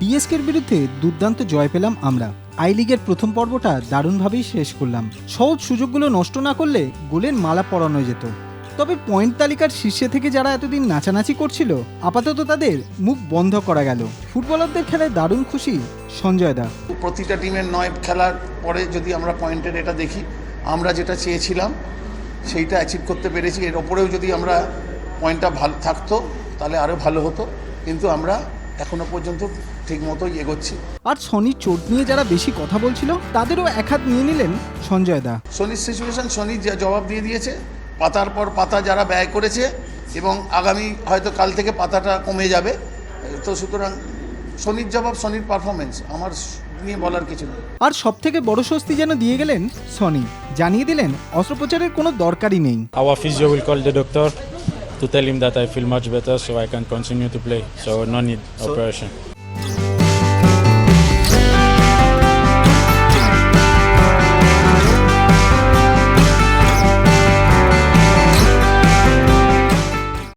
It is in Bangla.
সিএসকের বিরুদ্ধে দুর্দান্ত জয় পেলাম আমরা। আই লিগের প্রথম পর্বটা দারুণভাবেই শেষ করলাম। সহজ সুযোগগুলো নষ্ট না করলে গোলের মালা পরানো যেত। তবে পয়েন্ট তালিকার শীর্ষে থেকে যারা এতদিন নাচানাচি করছিল, আপাতত তাদের মুখ বন্ধ করা গেল। ফুটবলারদের খেলায় দারুণ খুশি সঞ্জয় দা। প্রতিটা টিমের নয় খেলার পরে যদি আমরা পয়েন্টের এটা দেখি, আমরা যেটা চেয়েছিলাম, সেইটা অ্যাচিভ করতে পেরেছি। এর ওপরেও যদি আমরা পয়েন্টটা ভালো, থাকতো, তাহলে আরও ভালো হতো। কিন্তু আমরা এখনও পর্যন্ত ঠিক মতোই এগোচ্ছি। আর সনির চোট নিয়ে যারা বেশি কথা বলছিল তাদেরও এক হাত নিয়ে নিলেন সঞ্জয় দা। শনির সিচুয়েশন শনি যা জবাব দিয়ে দিয়েছে পাতার পর পাতা যারা ব্যয় করেছে এবং আগামী হয়তো কাল থেকে পাতাটা কমে যাবে। তো সুতরাং শনির জবাব শনির পারফরমেন্স আমার নিয়ে বলার কিছু নেই। আর সব থেকে বড় স্বস্তি যেন দিয়ে গেলেন সনি জানিয়ে দিলেন অস্ত্রোপচারের কোনো দরকারই নেই। Our physio will call the doctor. To tell him that I feel much better so I can continue to play. So no need operation.